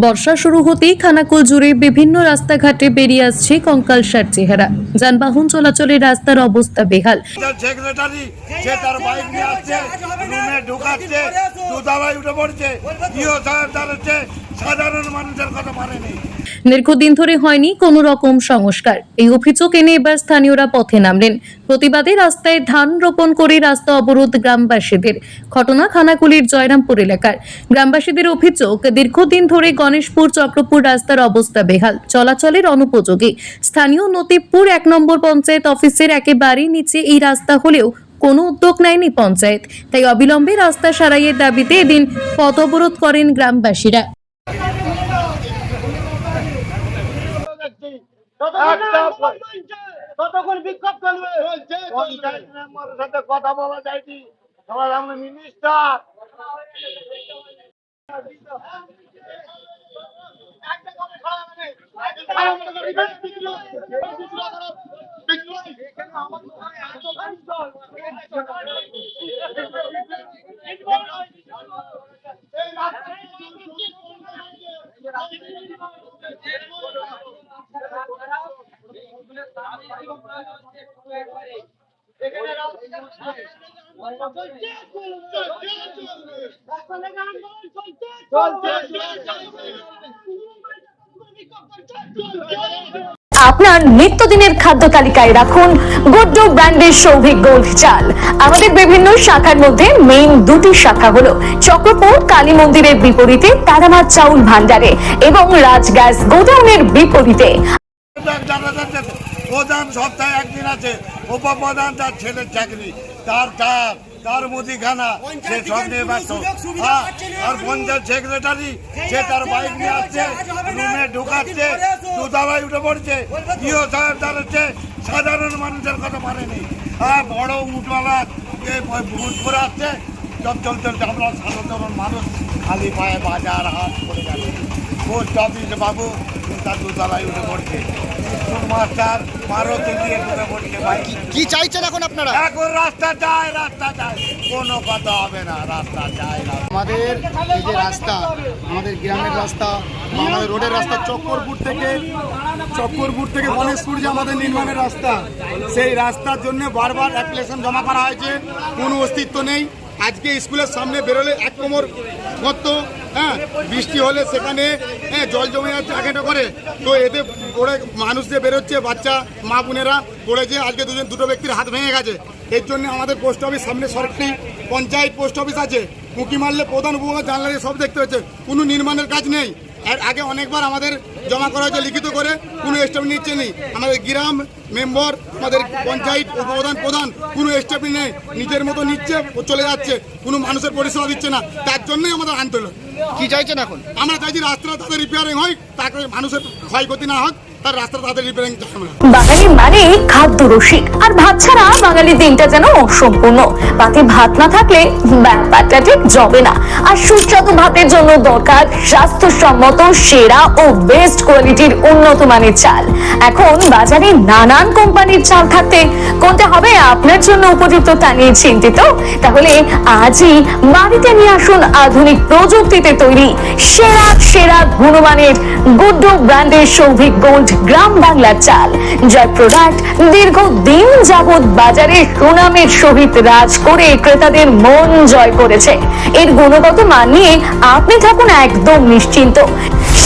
বর্ষা শুরু হতেই খানাকুল জুড়ে বিভিন্ন রাস্তাঘাটে বেরিয়ে আসছে কঙ্কালসার চেহারা। যানবাহন চলাচলের রাস্তার অবস্থা বেহাল। সাধারণ মানুষের কথা দীর্ঘদিন ধরে হয়নি কোনো রকম সংস্কার। এই অভিযোগ এনে এবার স্থানীয়রা পথে নামলেন। প্রতিবাদে রাস্তায় ধান রোপণ করে রাস্তা অবরোধ গ্রামবাসীদের। ঘটনা খানাকুলির জয়রামপুর এলাকার। গ্রামবাসীদের অভিযোগ, দীর্ঘদিন ধরে গণেশপুর চক্রপুর রাস্তার অবস্থা বেহাল। চলাচলের অনুপযোগী। স্থানীয় নতিবপুর এক নম্বর পঞ্চায়েত অফিসের একেবারে নিচে এই রাস্তা হলেও কোনো উদ্যোগ নেয়নি পঞ্চায়েত। তাই অবিলম্বে রাস্তা সারাইয়ের দাবিতে এদিন পথ অবরোধ করেন গ্রামবাসীরা। ততক্ষণ বিক্ষোভ চলবে পঞ্চায়েত মেম্বারের সাথে কথা বলা যায়নি। সবাই আমরা মিনিস্টার। আপনার নিত্যদিনের খাদ্য তালিকায় রাখুন গুড্ডু ব্র্যান্ডের সৌভিক গোল্ড চাল। আমাদের বিভিন্ন শাখার মধ্যে মেইন দুটি শাখা হলো চক্রপুর, কালী মন্দিরের বিপরীতে তারামাত চাউল ভান্ডারে এবং রাজ গ্যাস গোডাউনের বিপরীতে। প্রধান সপ্তাহে একদিন আছে উপপ্রধান তার ছেলের চাকরি তার তার তার মুদিখানা সে সব নিয়ে ব্যস্ত। হ্যাঁ, আর পঞ্চায়েত সেক্রেটারি সে তার বাইক নিয়ে আসছে রুমে ঢুকাচ্ছে দুধাবাই উঠে পড়ছে ইও সাহেব দাঁড়াচ্ছে সাধারণ মানুষের কথা মানেনি। হ্যাঁ বড় উঠওয়ালা ভূত করে আসছে সব চলতে চলতে আমরা সাধারণ মানুষ খালি পায়ে বাজার হাট করে যাচ্ছে পোস্ট অফিস বাবু তার দুতলায় উঠে পড়ছে। মাস্টার মারুতি পড়ছে ভাই। কি চাইছেন এখন আপনারা? এখন রাস্তা যায় রাস্তা যায়। কোনো কথা হবে না রাস্তা যায় না আমাদের এই যে রাস্তা আমাদের গ্রামের রাস্তা আমাদের রোডের রাস্তা চক্করপুর থেকে চক্করপুর থেকে গণেশপুর যে আমাদের নির্মাণের রাস্তা সেই রাস্তার জন্য বারবার অ্যাপ্লিকেশন জমা করা হয়েছে। কোনো অস্তিত্ব নেই। আজকে স্কুলের সামনে বেরোলে এক কোমর গর্ত হ্যাঁ? বৃষ্টি হলে সেখানে হ্যাঁ জল জমে যাচ্ছে আগে করে তো এতে পড়ে মানুষ যে বেরোচ্ছে, বাচ্চা, মা বোনেরা পড়ে পড়েছে আজকে দুজন দুটো ব্যক্তির হাত ভেঙে গেছে। এর জন্য আমাদের পোস্ট অফিস সামনে সরকারি পঞ্চায়েত পোস্ট অফিস আছে। উঁকি মারলে প্রধান উপপ্রধান জানলারে সব দেখতে হচ্ছে কোনো নির্মাণের কাজ নেই। আর আগে অনেকবার আমাদের জমা করা হয়েছে লিখিত করে কোনো স্টেপ নিচ্ছে নেই। আমাদের গ্রাম মেম্বার আমাদের পঞ্চায়েত উপপ্রধান প্রধান কোনো স্টেপ নেই। নিজের মতো নিচ্ছে ও চলে যাচ্ছে। কোনো মানুষের পরিষেবা দিচ্ছে না। তার জন্যই আমাদের আন্দোলন। কি চাইছেন এখন? আমরা চাইছি রাস্তাটা তাদের রিপেয়ারিং হয় তাকে মানুষের ক্ষয়ক্ষতি না হোক তার রাস্তাটা তাদের রিপেয়ারিং বাঙালি মানে খাদ্য রসিক। আর ভাত ছাড়া বাঙালির দিনটা যেন অসম্পূর্ণ। পাতে ভাত না থাকলে ব্যাপারটা ঠিক জবে না। আর সুস্বাদু ভাতের জন্য দরকার স্বাস্থ্যসম্মত সেরা ও বেস্ট কোয়ালিটির উন্নত মানের চাল। এখন বাজারে নানান কোম্পানির চাল থাকতে কোনটা হবে আপনার জন্য উপযুক্ত তা নিয়ে চিন্তিত? তাহলে আজই বাড়িতে নিয়ে আসুন আধুনিক প্রযুক্তিতে তৈরি সেরা সেরা গুণমানের গুড্ডু ব্র্যান্ডের সৌভিক গোল্ড গ্রাম বাংলার চাল, যার প্রোডাক্ট দীর্ঘদিন যাবৎ বাজারে সুনামের সহিত রাজ করে ক্রেতাদের মন জয় করেছে। এর গুণগত মান নিয়ে আপনি থাকুন একদম নিশ্চিন্ত।